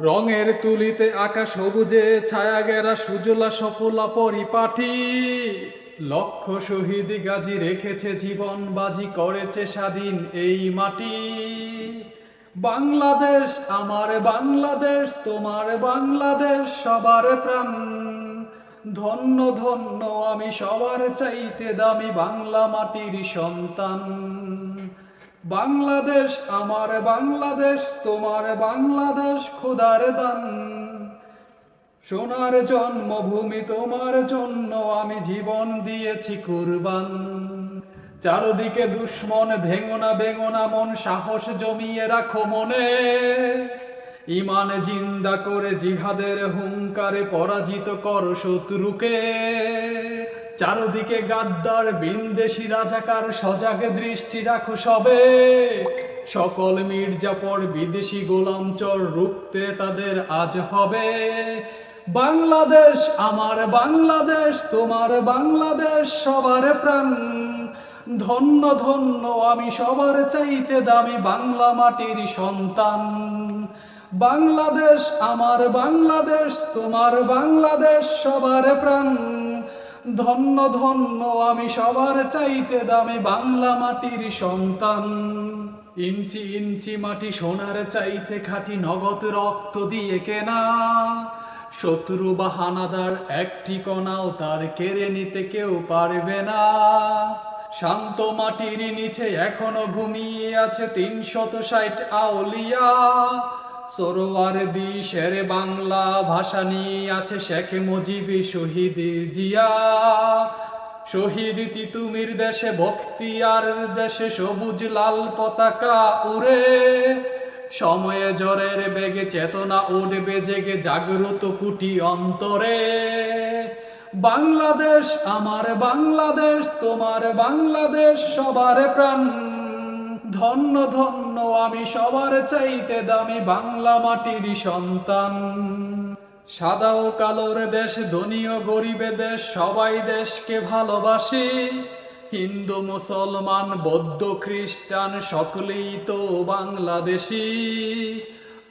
রঙের তুলিতে আঁকা সবুজে, ছায়া গেরা সুজলা সফলা পরিপাটি লক্ষ শহীদ গাজী রেখেছে জীবন, বাজি করেছে স্বাধীন এই মাটি। বাংলাদেশ আমার বাংলাদেশ, তোমার বাংলাদেশ সবার প্রাণ। ধন্য ধন্য, আমি সবার চাইতে দামি বাংলা মাটির সন্তান। বাংলাদেশ, আমার বাংলাদেশ, তোমার বাংলাদেশ খোদার দান। সোনার জন্মভূমি তোমার জন্য আমি জীবন দিয়েছি কুরবান। চারদিকে দুশ্মন, ভেঙোনা বেঙোনা মন, সাহস জমিয়ে রাখো মনে। ইমান জিন্দা করে জিহাদের হুঙ্কারে পরাজিত কর শত্রুকে। চারদিকে গাদ্দার, বিন্দেশি রাজাকার, সজাগ দৃষ্টি রাখো সবে। সকল মির্জাপর বিদেশি গোলামচর রুখতে তাদের আজ হবে। বাংলাদেশ আমার বাংলাদেশ, তোমার বাংলাদেশ সবার প্রাণ। ধন্য ধন্য, আমি সবার চাইতে দামি বাংলা মাটির সন্তান। বাংলাদেশ আমার বাংলাদেশ, তোমার বাংলাদেশ সবার প্রাণ। ধন্য ধন্য, আমি সবার চাইতে দামি বাংলা মাটির সন্তান। ইঞ্চি ইঞ্চি মাটি সোনার চাইতে খাটি নগদ রক্ত দিয়ে কেনা। শত্রু বা হানাদার একটি কণাও তার কেড়ে নিতে কেউ পারবে না। শান্ত মাটির নিচে এখনও ঘুমিয়ে আছে তিনশত ষাট আউলিয়া। সরোয়ার দি শেরে বাংলা ভাষা নিয়ে আছে শেখ শহীদ জিয়া। শহীদ তিতুমির দেশে ভক্তি আর দেশে সবুজ লাল পতাকা উড়ে। সময়ে জ্বরের বেগে চেতনা উঠবে, জেগে জাগ্রত কুটি অন্তরে। বাংলাদেশ, আমার বাংলাদেশ, তোমার বাংলাদেশ, সবার প্রাণ। ধন্য ধন্য আমি সবার চাইতে দামি বাংলা মাটির সন্তান। সাদা ও কালোর দেশ, ধনী ও গরিবে দেশ, সবাই দেশকে ভালোবাসি। হিন্দু, মুসলমান, বৌদ্ধ, খ্রিস্টান, সকলেই তো বাংলাদেশি।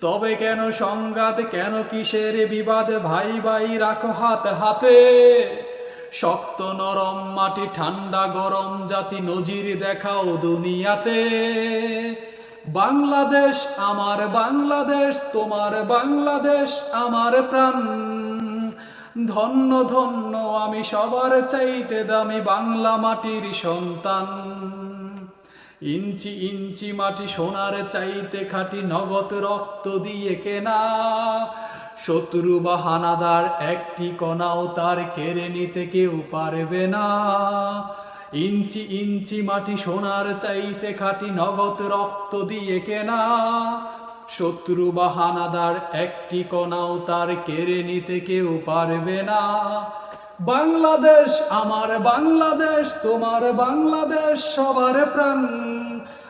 তবে কেন সংঘাত, কেন কিসের বিবাদ? ভাই ভাই রাখো হাত হাতে। শক্ত নরম মাটি, ঠান্ডা গরম জাতি নজির দেখাও দুনিয়াতে। বাংলাদেশ আমার বাংলাদেশ, তোমার বাংলাদেশ আমার প্রাণ। ধন্য ধন্য, আমি সবার চাইতে দামি বাংলা মাটির সন্তান। ইঞ্চি ইঞ্চি মাটি সোনার চাইতে খাটি নগদ রক্ত দিয়ে কেনা। শত্রু বা হানাদার একটি কণাও তার কেড়ে নিতে কেউ পারবে না। ইঞ্চি ইঞ্চি মাটি সোনার চাইতে খাটি নগদ রক্ত দিয়ে কেনা। শত্রু বা হানাদার একটি কণাও তার কেড়ে নিতে কেউ পারবে না। বাংলাদেশ, আমার বাংলাদেশ, তোমার বাংলাদেশ, সবার প্রাণ।